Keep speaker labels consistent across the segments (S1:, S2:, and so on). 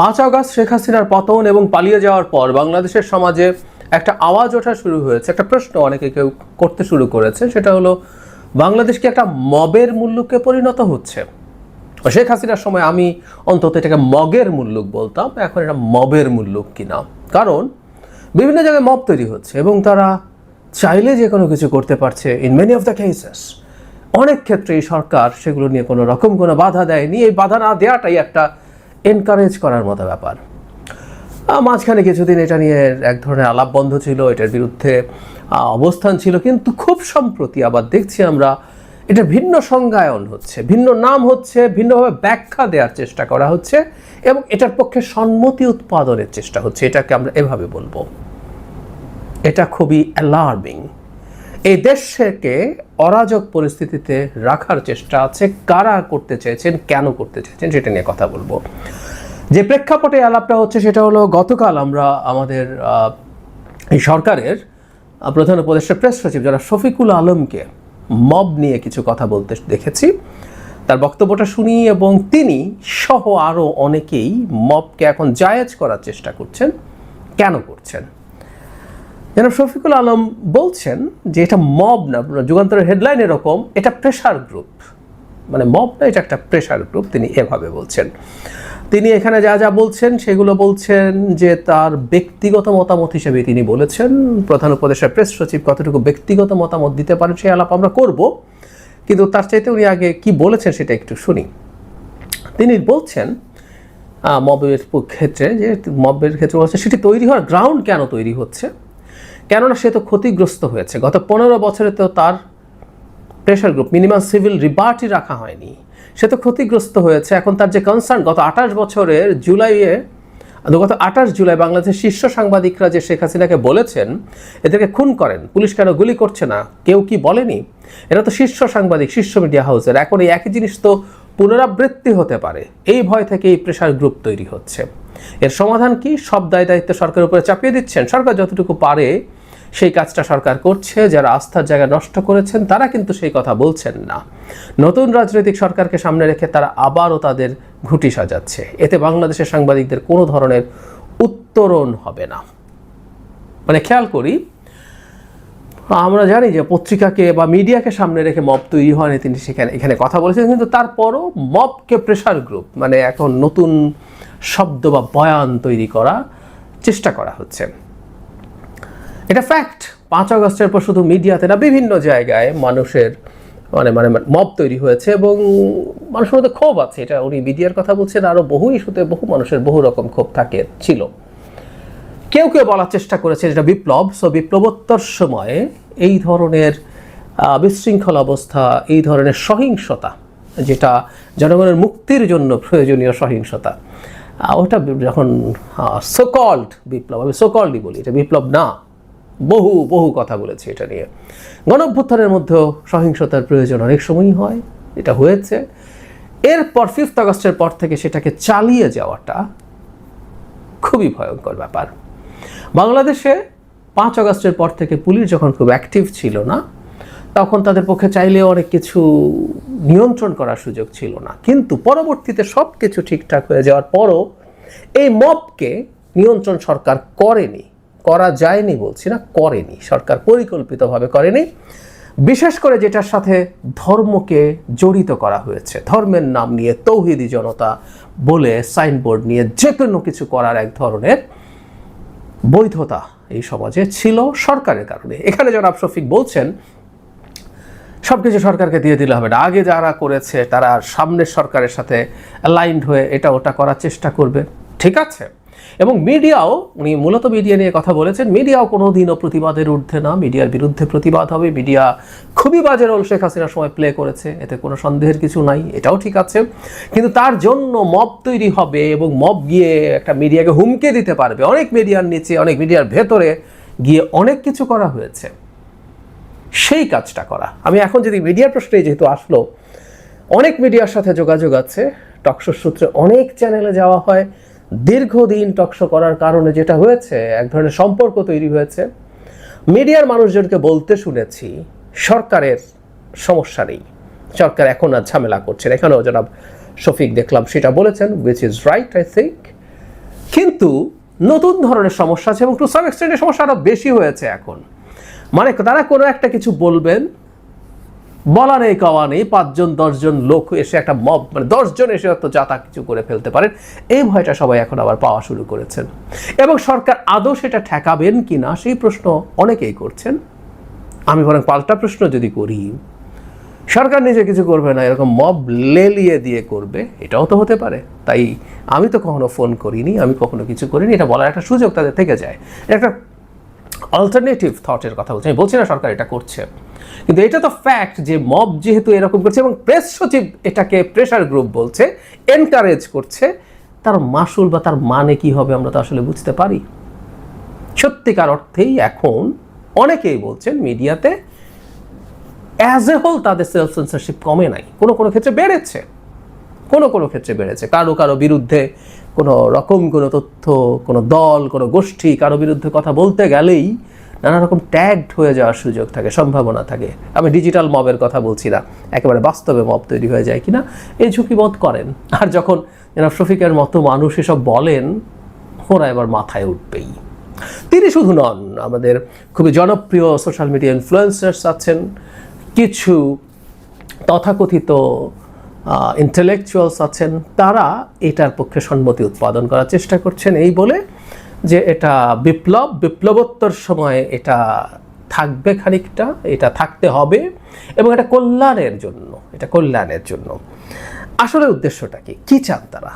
S1: পাঁচ আগস্ট শেখ হাসিনার পতন এবং পালিয়ে যাওয়ার পর বাংলাদেশের সমাজে একটা আওয়াজ ওঠা শুরু হয়েছে, একটা প্রশ্ন অনেকে কেউ করতে শুরু করেছে, সেটা হলো, বাংলাদেশ কি একটা মবের মূল্যকে পরিণত হচ্ছে? শেখ হাসিনার সময় আমি অন্তত এটাকে মগের মূল্যক বলতাম, এখন এটা মবের মূল্যক কিনা? কারণ বিভিন্ন জায়গায় মব তৈরি হচ্ছে এবং তারা চাইলে যে কোনো কিছু করতে পারছে in many of the cases অনেক ক্ষেত্রেই সরকার সেগুলো নিয়ে কোনো রকম কোনো বাধা দেয়নি। এই বাধা না দেওয়াটাই একটা এনকারেজ করার মতো ব্যাপার। মাঝখানে কিছুদিন এটা নিয়ে এক ধরনের আলাপ বন্ধ ছিল, এটার বিরুদ্ধে অবস্থান ছিল, কিন্তু খুব সম্প্রতি আবার দেখছি আমরা, এটা ভিন্ন সংজ্ঞায়ন হচ্ছে, ভিন্ন নাম হচ্ছে, ভিন্নভাবে ব্যাখ্যা দেওয়ার চেষ্টা করা হচ্ছে এবং এটার পক্ষে সম্মতি উৎপাদনের চেষ্টা হচ্ছে, এটাকে আমরা এভাবে বলব। এটা খুবই অ্যালার্মিং এই দেশকে অরাজক পরিস্থিতিতে রাখার চেষ্টা আছে। কারা করতে চেয়েছেন, কেন করতে চেয়েছেন, সেটা নিয়ে কথা বলব। যে প্রেক্ষাপটে আলাপটা হচ্ছে, সেটা হলো গতকাল আমরা আমাদের এই সরকারের প্রধান উপদেষ্টা, প্রেস সচিব যারা শফিকুল আলমকে মব নিয়ে কিছু কথা বলতে দেখেছি, তার বক্তব্যটা শুনি এবং তিনি সহ আরও অনেকেই মবকে এখন জায়েজ করার চেষ্টা করছেন। কেন করছেন? যেন শফিকুল আলম বলছেন যে এটা মব না, যুগান্তরের হেডলাইন এরকম, এটা প্রেশার গ্রুপ মানে মব না, এটা একটা প্রেশার গ্রুপ তিনি এভাবে বলছেন। তিনি এখানে যা যা বলছেন, সেগুলো বলছেন যে তার ব্যক্তিগত মতামত হিসেবে তিনি বলেছেন। প্রধান উপদেষ্টা প্রেস সচিব কতটুকু ব্যক্তিগত মতামত দিতে পারেন সেই আলাপ আমরা করব। কিন্তু তার চাইতে উনি আগে কি বলেছেন, সেটা একটু শুনি। তিনি বলছেন মবের ক্ষেত্রে যে মবের ক্ষেত্রে বলছে সেটি তৈরি হওয়ার গ্রাউন্ড কেন তৈরি হচ্ছে? কেননা সে তো ক্ষতিগ্রস্ত হয়েছে। গত পনেরো বছরে তো তার pressure group minimum civil liberty রাখা হয়নি। সে তো ক্ষতিগ্রস্ত হয়েছে। এখন তার যে কনসার্ন গত আঠাশ বছরের জুলাইয়ে, গত আঠাশ জুলাই বাংলাদেশের শীর্ষ সাংবাদিকরা যে শেখ হাসিনাকে বলেছেন, এদেরকে খুন করেন। পুলিশ কেন গুলি করছে না? কেউ কি বলেনি? এরা তো শীর্ষ সাংবাদিক, শীর্ষ মিডিয়া হাউসের এখন এই একই জিনিস তো পুনরাবৃত্তি হতে পারে। এই ভয় থেকে এই প্রেশার গ্রুপ তৈরি হচ্ছে। এর সমাধান কি? সব দায় দায়িত্ব সরকারের উপরে চাপিয়ে দিচ্ছেন। সরকার যতটুকু পারে সেই কাজটা সরকার করছে, যারা আস্থার জায়গা নষ্ট করেছেন, তারা কিন্তু সেই কথা বলছেন না। নতুন রাজনৈতিক সরকারকে সামনে রেখে তারা আবারও তাদের ঘুঁটি সাজাচ্ছে। এতে বাংলাদেশের সাংবাদিকদের কোনো ধরনের উত্তরণ হবে না। মানে খেয়াল করি, আমরা জানি যে পত্রিকাকে বা মিডিয়াকে সামনে রেখে মব তৈরি হয়নি তিনি সেখানে, এখানে কথা বলেছেন, কিন্তু তারপরও মবকে প্রেশার গ্রুপ মানে এখন নতুন শব্দ বা বয়ান তৈরি করা চেষ্টা করা হচ্ছে। এটা ফ্যাক্ট পাঁচ আগস্টের পর শুধু মিডিয়াতে না, বিভিন্ন জায়গায় মানুষের মানে মানে মব তৈরি হয়েছে এবং মানুষের মধ্যে ক্ষোভ আছে। এটা উনি মিডিয়ার কথা বলছেন আরও বহু ইস্যুতে বহু মানুষের বহু রকম ক্ষোভ থাকে, ছিল। কেউ কেউ বলার চেষ্টা করেছে যেটা বিপ্লব। সো বিপ্লবোত্তর সময়ে এই ধরনের বিশৃঙ্খল অবস্থা, এই ধরনের সহিংসতা, যেটা জনগণের মুক্তির জন্য প্রয়োজনীয় সহিংসতা ওটা যখন সোকল্ড বিপ্লব, আমি সোকল্ডই বলি, এটা বিপ্লব না। বহু বহু কথা বলেছি এটা নিয়ে। গণঅভ্যুত্থানের মধ্যেও সহিংসতার প্রয়োজন অনেক সময়ই হয়, এটা হয়েছে। এরপর ফিফথ আগস্টের পর থেকে সেটাকে চালিয়ে যাওয়াটা খুবই ভয়ঙ্কর ব্যাপার। বাংলাদেশে পাঁচ আগস্টের পর থেকে পুলিশ যখন খুব অ্যাক্টিভ ছিল না, তখন তাদের পক্ষে চাইলেও অনেক কিছু নিয়ন্ত্রণ করার সুযোগ ছিল না। কিন্তু পরবর্তীতে সব কিছু ঠিকঠাক হয়ে যাওয়ার পরও এই মবকে নিয়ন্ত্রণ সরকার করেনি। করা যায়নি বলছি না, করেনি। সরকার পরিকল্পিতভাবে করেনি। বিশেষ করে যেটার সাথে ধর্মকে জড়িত করা হয়েছে। ধর্মের নাম নিয়ে তৌহিদি জনতা বলে সাইনবোর্ড নিয়ে যে কোনো কিছু করার এক ধরনের বৈধতা এই সমাজে ছিল সরকারের কারণে। এখানে জনাব শফিক বলছেন সব কিছু সরকারকে দিয়ে দিলে হবে না। আগে যারা করেছে, তারা সামনের সরকারের সাথে অ্যালাইন্ড হয়ে এটা ওটা করার চেষ্টা করবে। ঠিক আছে? এবং মিডিয়াও, উনি মূলত মিডিয়া নিয়ে কথা বলেছেন, মিডিয়াও কোনো দিনও প্রতিবাদের ঊর্ধ্বে না, মিডিয়ার বিরুদ্ধে প্রতিবাদ হবে, মিডিয়া খুবই বাজে রোল শেখ হাসিনার সময় প্লে করেছে, এতে কোনো সন্দেহের কিছু নাই, এটাও ঠিক আছে, কিন্তু তার জন্য মব তৈরি হবে এবং মব গিয়ে একটা মিডিয়াকে হুমকে দিতে পারবে। অনেক মিডিয়ার নিচে, অনেক মিডিয়ার ভেতরে গিয়ে অনেক কিছু করা হয়েছে। সেই কাজটা করা। আমি এখন যদি মিডিয়ার প্রশ্নে যেহেতু আসলো, অনেক মিডিয়ার সাথে যোগাযোগ আছে টকশো সূত্রে অনেক চ্যানেলে যাওয়া হয় দীর্ঘদিন টকশো করার কারণে যেটা হয়েছে, এক ধরনের সম্পর্ক তৈরি হয়েছে। মিডিয়ার মানুষজনকে বলতে শুনেছি, সরকারের সমস্যা নেই। সরকার এখন আর ঝামেলা করছে এখানেও জনাব শফিক দেখলাম সেটা বলেছেন which is right I think কিন্তু নতুন ধরনের সমস্যা আছে এবং টু সাম এক্সটেন্টের সমস্যা আরও বেশি হয়েছে এখন। মানে তারা কোনো একটা কিছু বলবেন বলা নেই কওয়া নেই, পাঁচজন, দশজন লোক এসে একটা মব মানে দশজন এসে হয়তো যা তা কিছু করে ফেলতে পারেন। এই ভয়টা সবাই এখন আবার পাওয়া শুরু করেছেন। এবং সরকার আদৌ সেটা ঠেকাবেন কি না, সেই প্রশ্ন অনেকেই করছেন। আমি বরং পাল্টা প্রশ্ন যদি করি, সরকার নিজে কিছু করবে না, এরকম মব লেলিয়ে দিয়ে করবে, এটাও তো হতে পারে। তাই আমি তো কখনো ফোন করিনি, আমি কখনো কিছু করিনি, এটা বলার একটা সুযোগ তাদের থেকে যায়। একটা অল্টারনেটিভ থটের কথা বলছি। আমি বলছি না সরকার এটা করছে। কিন্তু এটা তো ফ্যাক্ট যে মব যেহেতু এরকম করছে এবং প্রেস সচিব এটাকে প্রেশার গ্রুপ বলছে এনকারেজ করছে, তার মাসুল বা তার মানে কি হবে আমরা তো আসলে বুঝতে পারি। সত্যিকার অর্থেই এখন অনেকেই বলছেন মিডিয়াতে অ্যাজ এ হোল তাদের সেলফ সেন্সারশিপ কমে নাই। কোনো কোনো ক্ষেত্রে বেড়েছে। কোনো কোনো ক্ষেত্রে বেড়েছে। কারও কারও বিরুদ্ধে কোনো রকম কোনো তথ্য, কোনো দল, কোনো গোষ্ঠী কারও বিরুদ্ধে কথা বলতে গেলেই নানা রকম ট্যাগড হয়ে যাওয়ার সুযোগ থাকে, সম্ভাবনা থাকে। আমি ডিজিটাল মবের কথা বলছি না, একেবারে বাস্তবে মব তৈরি হয়ে যায় কিনা, এই ঝুঁকি বোধ করেন। আর যখন জনাব শফিকের মতো মানুষ এসব বলেন ওরা এবার মাথায় উঠবেই। তিনি শুধু নন, আমাদের খুবই জনপ্রিয় সোশ্যাল মিডিয়া ইনফ্লুয়েন্সার্স আছেন, কিছু তথাকথিত ইন্টেলেকচুয়ালস আছেন, তারা এটার পক্ষে সম্মতি উৎপাদন করার চেষ্টা করছেন। এই বলে যে এটা বিপ্লব, বিপ্লবোত্তর সময়ে এটা থাকবে খানিকটা, এটা থাকতে হবে এবং এটা কল্যাণের জন্য, এটা কল্যাণের জন্য। আসলে উদ্দেশ্যটা কি? কী চান তারা?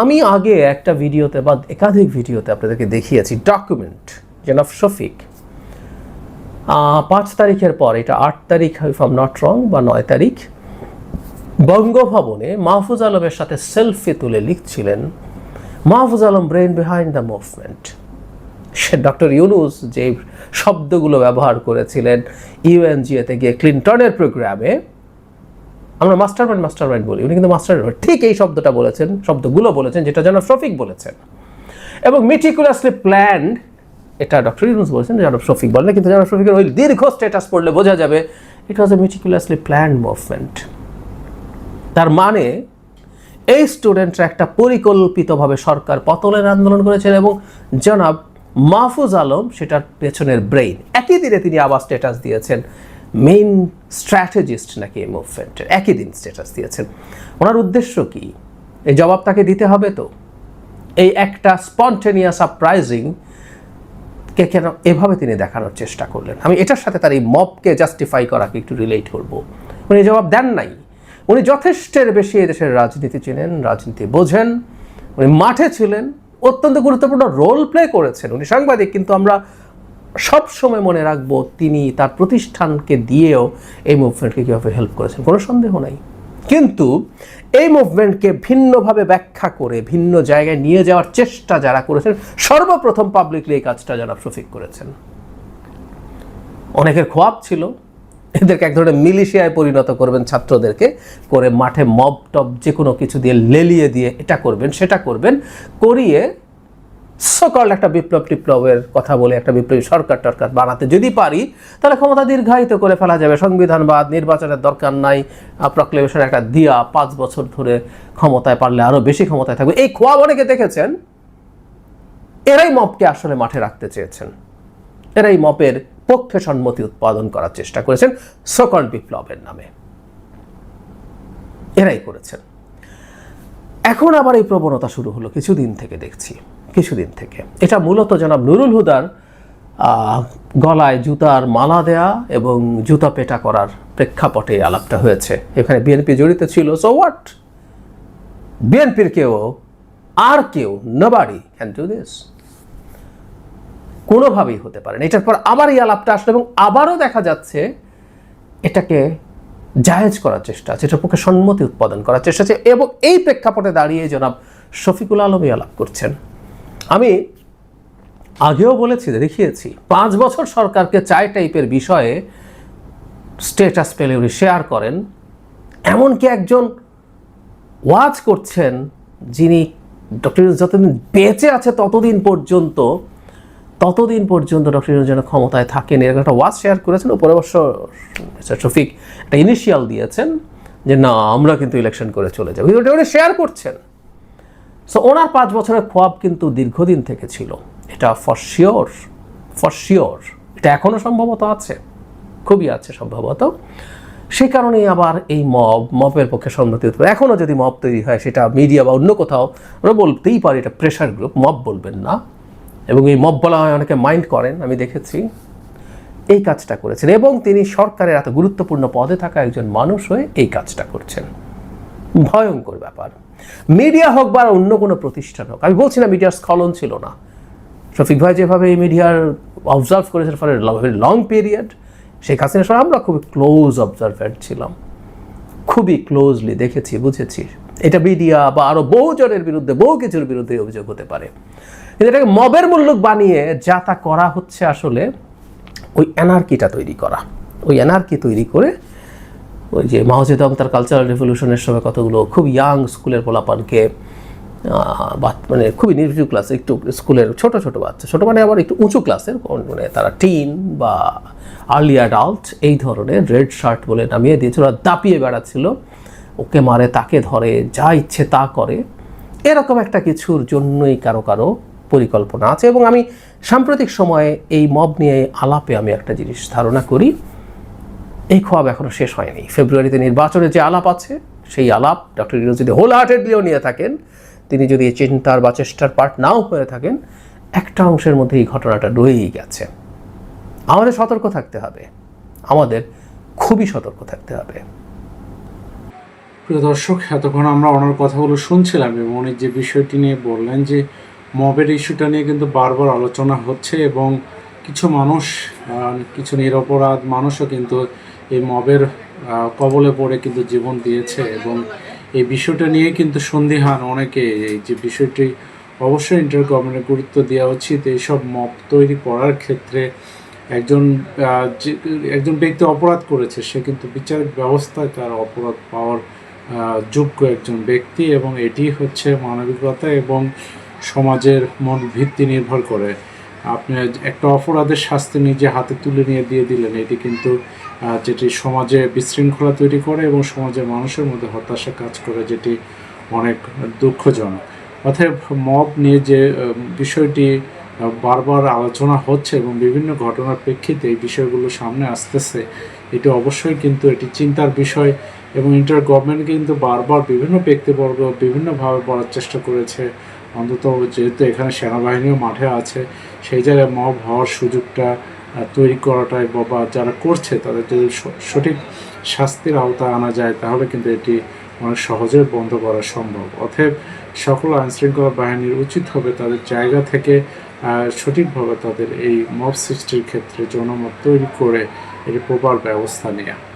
S1: আমি আগে একটা ভিডিওতে বা একাধিক ভিডিওতে আপনাদেরকে দেখিয়েছি ডকুমেন্ট জেনফ শফিক। পাঁচ তারিখের পর, এটা আট তারিখ ইফ আম নট রং বা নয় তারিখ বঙ্গভবনে মাহফুজ আলমের সাথে সেলফি তুলে লিখছিলেন Mahfuz Alam brain behind the movement say doctor Yunus যে শব্দগুলো ব্যবহার করেছিলেন ইউএনজিএতে গিয়ে ক্লিন্টনের প্রোগ্রামে, আমরা মাস্টার মাইন্ড মাস্টার মাইন্ড বলি। উনি কিন্তু মাস্টার ঠিক এই শব্দটা বলেছেন, শব্দগুলো বলেছেন, যেটা যেন শফিক বলেছেন। এবং মেটিকুলাসলি প্ল্যান্ড এটা ডক্টর ইউনুস বলেছেন জানব শফিক বলেন কিন্তু জানব শফিকের ওই দীর্ঘ স্ট্যাটাস পড়লে বোঝা যাবে it was a meticulously planned movement তার মানে এই স্টুডেন্টরা একটা পরিকল্পিতভাবে সরকার পতনের আন্দোলন করেছেন এবং জনাব মাহফুজ আলম সেটার পেছনের ব্রেইন একই দিনে তিনি আবার স্ট্যাটাস দিয়েছেন। মেইন স্ট্র্যাটেজিস্ট নাকি এই মুভমেন্টের একই দিন স্ট্যাটাস দিয়েছেন। ওনার উদ্দেশ্য কি? এই জবাব তাকে দিতে হবে তো। এই একটা স্পন্টেনিয়াস সারপ্রাইজিং কে কেন এভাবে তিনি দেখানোর চেষ্টা করলেন? আমি এটার সাথে তার এই মবকে জাস্টিফাই করাকে একটু রিলেট করব। উনি জবাব দেন নাই। উনি যথেষ্টের বেশি এদেশের রাজনীতি চেনেন, রাজনীতি বোঝেন। উনি মাঠে ছিলেন, অত্যন্ত গুরুত্বপূর্ণ রোল প্লে করেছেন। উনি সাংবাদিক, কিন্তু আমরা সব সময় মনে রাখব তিনি তার প্রতিষ্ঠানকে দিয়েও এই মুভমেন্টকে কীভাবে হেল্প করেছেন, কোনো সন্দেহ নাই। কিন্তু এই মুভমেন্টকে ভিন্নভাবে ব্যাখ্যা করে, ভিন্ন জায়গায় নিয়ে যাওয়ার চেষ্টা যারা করেছেন, সর্বপ্রথম পাবলিকলি এই কাজটা যারা শফিক করেছেন। অনেকের খোয়াব ছিল এদেরকে এক ধরনের মিলিশিয়ায় পরিণত করবেন ছাত্রদেরকে, করে মাঠে মব টব যে কোনো কিছু দিয়ে লেলিয়ে দিয়ে এটা করবেন, সেটা করবেন, করিয়ে সকল একটা বিপ্লব টিপ্লবের কথা বলে একটা বিপ্লবী সরকার টরকার বানাতে যদি পারি, তাহলে ক্ষমতা দীর্ঘায়িত করে ফেলা যাবে। সংবিধানবাদ, নির্বাচনের দরকার নাই প্রক্লেমেশন একটা দিয়া পাঁচ বছর ধরে ক্ষমতায় পারলে আরও বেশি ক্ষমতায় থাকবে। এই খোয়াব অনেকে দেখেছেন? এরাই মপকে আসলে মাঠে রাখতে চেয়েছেন। এরাই মপের পক্ষে সম্মতি উৎপাদন করার চেষ্টা করেছেন সকল বিপ্লবের নামে। এরাই করেছেন। এখন আবার এই প্রবণতা শুরু হলো কিছুদিন থেকে দেখছি, কিছুদিন থেকে। এটা মূলত জনাব নুরুল হুদার গলায় জুতার মালা দেয়া এবং জুতা পেটা করার প্রেক্ষাপটে আলাপটা হয়েছে। এখানে বিএনপি জড়িত ছিল সো হোয়াট বিএনপির কেউ, আর কেউ নবাড়ি ক্যান ডু দিস কোনোভাবেই হতে পারে এটার পর আবার এই আলাপটা আসলো এবং আবারও দেখা যাচ্ছে এটাকে জায়েজ করার চেষ্টা আছে, এটার পক্ষে সম্মতি উৎপাদন করার চেষ্টা আছে এবং এই প্রেক্ষাপটে দাঁড়িয়ে জনাব শফিকুল আলমী আলাপ করছেন। আমি আগেও বলেছি, দেখিয়েছি, পাঁচ বছর সরকারকে চায় টাইপের বিষয়ে স্টেটাস পেলে উনি শেয়ার করেন। এমনকি একজন ওয়াজ করছেন যিনি ডক্টর যতদিন বেঁচে আছে ততদিন পর্যন্ত ততদিন পর্যন্ত ডক্টর ইউনুস যেন ক্ষমতায় থাকেন, এরকম একটা ওয়াজ শেয়ার করেছেন, উপরে অবশ্য মিস্টার শফিক একটা ইনিশিয়াল দিয়েছেন যে, না, আমরা কিন্তু ইলেকশন করে চলে যাব। কিন্তু ওটা শেয়ার করছেন। সো ওনার পাঁচ বছরের খোয়াব কিন্তু দীর্ঘদিন থেকে ছিল। এটা ফর শিওর শিওর এটা এখনও সম্ভবত আছে, খুবই আছে সম্ভবত। সে কারণেই আবার এই মব, মবের পক্ষে সম্মতি পারে। এখনও যদি মব তৈরি হয়, সেটা মিডিয়া বা অন্য কোথাও, আমরা বলতেই পারি এটা প্রেশার গ্রুপ মব বলবেন না। এবং এই মব বলা হয়, অনেকে মাইন্ড করেন, আমি দেখেছি। এই কাজটা করেছেন এবং তিনি সরকারের এত গুরুত্বপূর্ণ পদে থাকা একজন মানুষ হয়ে এই কাজটা করছেন। ভয়ঙ্কর ব্যাপার। মিডিয়া হোক বা অন্য কোনো প্রতিষ্ঠান হোক, আমি বলছি না মিডিয়ার স্খলন ছিল না। শফিক ভাই যেভাবে এই মিডিয়ার অবজার্ভ করেছেন ফর লং পিরিয়ড শেখ হাসিনার সময় আমরা খুবই ক্লোজ অবজারভেন্ট ছিলাম। খুবই ক্লোজলি দেখেছি, বুঝেছি। এটা মিডিয়া বা আরও বহু বহুজনের বিরুদ্ধে, বহু কিছুর বিরুদ্ধে অভিযোগ হতে পারে। এটাকে মবের মূল্যক বানিয়ে যা তা করা হচ্ছে আসলে ওই এনার্কিটা তৈরি করা। ওই এনার্কি তৈরি করে ওই যে মাও জেদং তার কালচারাল রেভলিউশনের সময় কতগুলো খুব ইয়াং স্কুলের পোলাপানকে মানে খুবই নিচু ক্লাস একটু স্কুলের ছোট ছোট বাচ্চা। ছোটো মানে আবার একটু উঁচু ক্লাসের মানে তারা টিন বা আর্লি অ্যাডাল্ট এই ধরনের রেড শার্ট বলে নামিয়ে দিয়েছিল ওরা দাপিয়ে বেড়াচ্ছিল। ওকে মারে, তাকে ধরে, যা ইচ্ছে তা করে। এরকম একটা কিছুর জন্যই কারও কারও পরিকল্পনা আছে এবং আমি সাম্প্রতিক সময়ে এই মব নিয়ে আলাপে আমি একটা জিনিস ধারণা করি। এই খোয়াব এখনও শেষ হয়নি। ফেব্রুয়ারিতে নির্বাচনের যে আলাপ আছে, সেই আলাপ ডক্টর ইউনুস যদি হোল হার্টেডলিও নিয়ে থাকেন। তিনি যদি এই চিন্তার বা চেষ্টার পার্ট নাও হয়ে থাকেন, একটা অংশের মধ্যে এই ঘটনাটা রয়েই গেছে। আমাদের সতর্ক থাকতে হবে। আমাদের খুবই সতর্ক থাকতে হবে।
S2: প্রিয় দর্শক, এতক্ষণ আমরা ওনার কথাগুলো শুনছিলাম এবং উনি যে বিষয়টি নিয়ে বললেন যে মবের ইস্যুটা নিয়ে কিন্তু বারবার আলোচনা হচ্ছে এবং কিছু মানুষ কিছু নিরপরাধ মানুষও কিন্তু এই মবের কবলে পড়ে কিন্তু জীবন দিয়েছে এবং এই বিষয়টা নিয়ে কিন্তু সন্দিহান অনেকে। এই যে বিষয়টি অবশ্যই ইন্টার গভর্নমেন্টের গুরুত্ব দেওয়া উচিত। এইসব মব তৈরি করার ক্ষেত্রে একজন একজন ব্যক্তি অপরাধ করেছে, সে কিন্তু বিচার ব্যবস্থায় তার অপরাধ পাওয়ার যোগ্য একজন ব্যক্তি এবং এটি হচ্ছে মানবিকতা এবং সমাজের মন ভিত্তি নির্ভর করে। আপনি একটা অপরাধের শাস্তি নিজে হাতে তুলে নিয়ে দিয়ে দিলেন, এটি কিন্তু যেটি সমাজে বিশৃঙ্খলা তৈরি করে এবং সমাজের মানুষের মধ্যে হতাশা কাজ করে, যেটি অনেক দুঃখজনক। অতএব মব নিয়ে যে বিষয়টি বারবার আলোচনা হচ্ছে এবং বিভিন্ন ঘটনার প্রেক্ষিতে এই বিষয়গুলো সামনে আসতেছে, এটি অবশ্যই কিন্তু এটি চিন্তার বিষয় এবং ইন্টার গভর্নমেন্ট কিন্তু বারবার বিভিন্ন ব্যক্তিবর্গ বিভিন্নভাবে বলার চেষ্টা করেছে অন্তত যেহেতু এখানে সেনাবাহিনীও মাঠে আছে, সেই জায়গায় মব হওয়ার সুযোগটা তৈরি করাটাই বা যারা করছে তাদের যদি সঠিক শাস্তির আওতায় আনা যায়, তাহলে কিন্তু এটি অনেক সহজে বন্ধ করা সম্ভব। অতএব সকল আইনশৃঙ্খলা বাহিনীর উচিত হবে তাদের জায়গা থেকে সঠিকভাবে তাদের এই মব সৃষ্টির ক্ষেত্রে জনমত তৈরি করে এটি প্রপার ব্যবস্থা নেওয়া